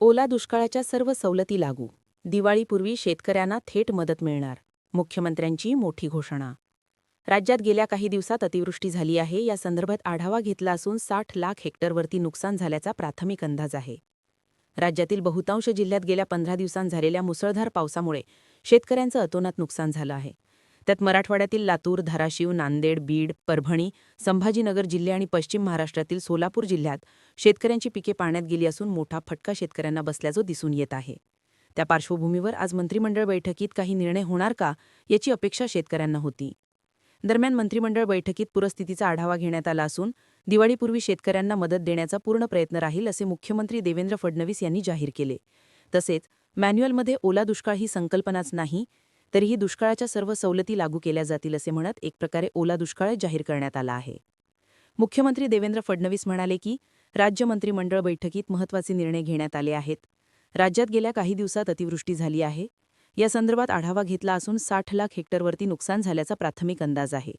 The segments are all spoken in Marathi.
ओला दुष्काळाच्या सर्व सवलती लागू. दिवाळीपूर्वी शेतकऱ्यांना थेट मदत मिळणार. मुख्यमंत्र्यांची मोठी घोषणा. राज्यात गेल्या काही दिवसात अतिवृष्टी झाली आहे. या संदर्भात आढावा घेतला असून साठ लाख हेक्टरवरती नुकसान झाल्याचा प्राथमिक अंदाज आहे. राज्यातील बहुतांश जिल्ह्यात गेल्या पंधरा दिवसांत झालेल्या मुसळधार पावसामुळे शेतकऱ्यांचं अतोनात नुकसान झालं आहे. त्यात मराठवाड्यातील लातूर धाराशिव नांदेड बीड परभणी संभाजीनगर जिल्हे आणि पश्चिम महाराष्ट्रातील सोलापूर जिल्ह्यात शेतकऱ्यांची पिके पाण्यात गेली असून मोठा फटका शेतकऱ्यांना बसल्याचं दिसून येत आहे. त्या पार्श्वभूमीवर आज मंत्रिमंडळ बैठकीत काही निर्णय होणार का याची अपेक्षा शेतकऱ्यांना होती. दरम्यान मंत्रिमंडळ बैठकीत पूरस्थितीचा आढावा घेण्यात आला असून दिवाळीपूर्वी शेतकऱ्यांना मदत देण्याचा पूर्ण प्रयत्न राहील असे मुख्यमंत्री देवेंद्र फडणवीस यांनी जाहीर केले. तसेच मॅन्युअलमध्ये ओला दुष्काळ ही संकल्पनाच नाही तरीही दुष्काळाच्या सर्व सवलती लागू केल्या जातील असे म्हणत एक प्रकारे ओला दुष्काळ जाहीर करण्यात आला आहे. मुख्यमंत्री देवेंद्र फडणवीस म्हणाले की राज्य मंत्रिमंडळ बैठकीत महत्त्वाचे निर्णय घेण्यात आले आहेत. राज्यात गेल्या काही दिवसात अतिवृष्टी झाली आहे. या संदर्भात आढावा घेतला असून साठ लाख हेक्टरवरती नुकसान झाल्याचा प्राथमिक अंदाज आहे.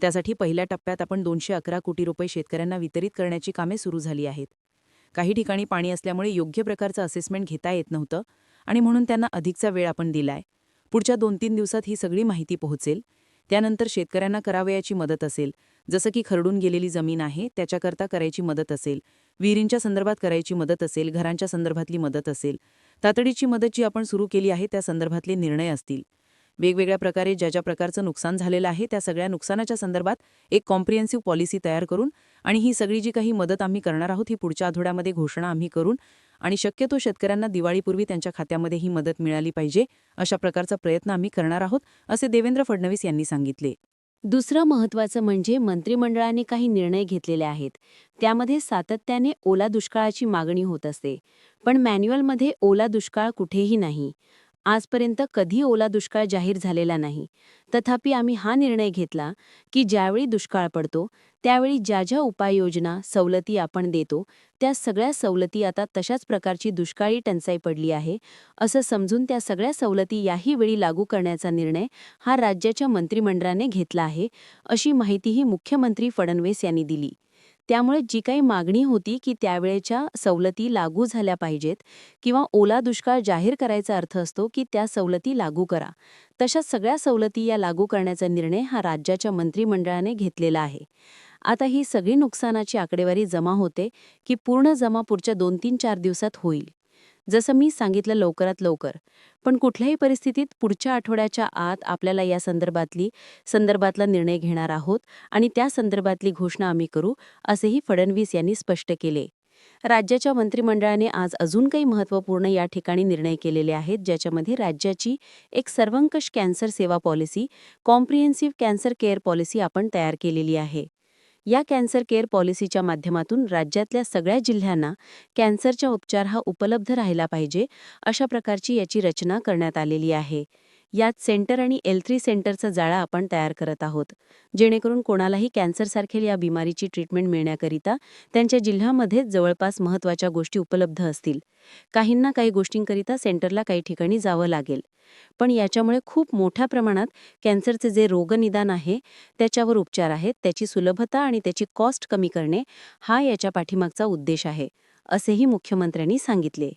त्यासाठी पहिल्या टप्प्यात आपण दोनशे अकरा कोटी रुपये शेतकऱ्यांना वितरित करण्याची कामे सुरू झाली आहेत. काही ठिकाणी पाणी असल्यामुळे योग्य प्रकारचं असेसमेंट घेता येत नव्हतं आणि म्हणून त्यांना अधिकचा वेळ आपण दिलाय. पुढच्या दोन तीन दिवसात ही सगळी माहिती पोहोचेल. त्यानंतर शेतकऱ्यांना करावयाची मदत असेल. जसं की खरडून गेलेली जमीन आहे त्याच्याकरता करायची मदत असेल. विहिरींच्या संदर्भात करायची मदत असेल घरांच्या संदर्भातली मदत असेल. तातडीची मदत जी आपण सुरू केली आहे त्या संदर्भातले निर्णय असतील. वेगवेगळ्या प्रकारे ज्या ज्या प्रकारचं नुकसान झालेलं आहे त्या सगळ्या नुकसानाच्या संदर्भात एक कॉम्प्रिहेन्सिव्ह पॉलिसी तयार करून आणि ही सगळी जी काही मदत आम्ही करणार आहोत ही पुढच्या आठवड्यामध्ये घोषणा आम्ही करून आणि शक्यतो शेतकऱ्यांना दिवाळीपूर्वी त्यांच्या खात्यामध्ये ही मदत मिळाली पाहिजे अशा प्रकारचा प्रयत्न आम्ही करणार आहोत असे देवेंद्र फडणवीस यांनी सांगितले. दुसरं महत्त्वाचं म्हणजे मंत्रिमंडळाने काही निर्णय घेतलेले आहेत. त्यामध्ये सातत्याने ओला दुष्काळाची मागणी होत असते. पण मॅन्युअलमध्ये ओला दुष्काळ कुठेही नाही. आजपर्यंत कधी ओला दुष्काळ जाहीर झालेला नाही. तथापि आम्ही हा निर्णय घेतला की ज्यावेळी दुष्काळ पडतो त्यावेळी ज्या ज्या उपाययोजना सवलती आपण देतो त्या सगळ्या सवलती आता तशाच प्रकारची दुष्काळी टंचाई पडली आहे असं समजून त्या सगळ्या सवलती याही वेळी लागू करण्याचा निर्णय हा राज्याच्या मंत्रिमंडळाने घेतला आहे अशी माहितीही मुख्यमंत्री फडणवीस यांनी दिली. त्यामुळे जी काही मागणी होती की त्यावेळेच्या सवलती लागू झाल्या पाहिजेत किंवा ओला दुष्काळ जाहीर करायचा अर्थ असतो की त्या सवलती लागू करा. तशा सगळ्या सवलती या लागू करण्याचा निर्णय हा राज्याच्या मंत्रिमंडळाने घेतलेला आहे. आता ही सगळी नुकसानाची आकडेवारी जमा होते की पूर्ण जमा पुढच्या दोन तीन चार दिवसात होईल. जसं मी सांगितलं लवकरात लवकर. पण कुठल्याही परिस्थितीत पुढच्या आठवड्याच्या आत आपल्याला या संदर्भातली संदर्भातला निर्णय घेणार आहोत आणि त्या संदर्भातली घोषणा आम्ही करू असेही फडणवीस यांनी स्पष्ट केले. राज्याच्या मंत्रिमंडळाने आज अजून काही महत्त्वपूर्ण या ठिकाणी निर्णय केलेले आहेत ज्याच्यामध्ये राज्याची एक सर्वंकष कॅन्सर सेवा policy comprehensive cancer care policy आपण तयार केलेली आहे. या कॅन्सर केअर पॉलिसीच्या माध्यमातून राज्यातल्या सगळ्या जिल्ह्यांना कॅन्सरचा उपचार हा उपलब्ध राहिला पाहिजे अशा प्रकारची याची रचना करण्यात आलेली आहे. यात सेंटर आणि एल थ्री सेंटरचा जाळा आपण तयार करत आहोत जेणेकरून कोणालाही कॅन्सरसारखेल या बिमारीची ट्रीटमेंट मिळण्याकरिता त्यांच्या जिल्ह्यामध्येच जवळपास महत्त्वाच्या गोष्टी उपलब्ध असतील. काहींना काही गोष्टींकरिता सेंटरला काही ठिकाणी जावं लागेल. पण याच्यामुळे खूप मोठ्या प्रमाणात कॅन्सरचे जे रोगनिदान आहे त्याच्यावर उपचार आहेत. त्याची सुलभता आणि त्याची कॉस्ट कमी करणे हा याच्या पाठीमागचा उद्देश आहे असेही मुख्यमंत्र्यांनी सांगितले.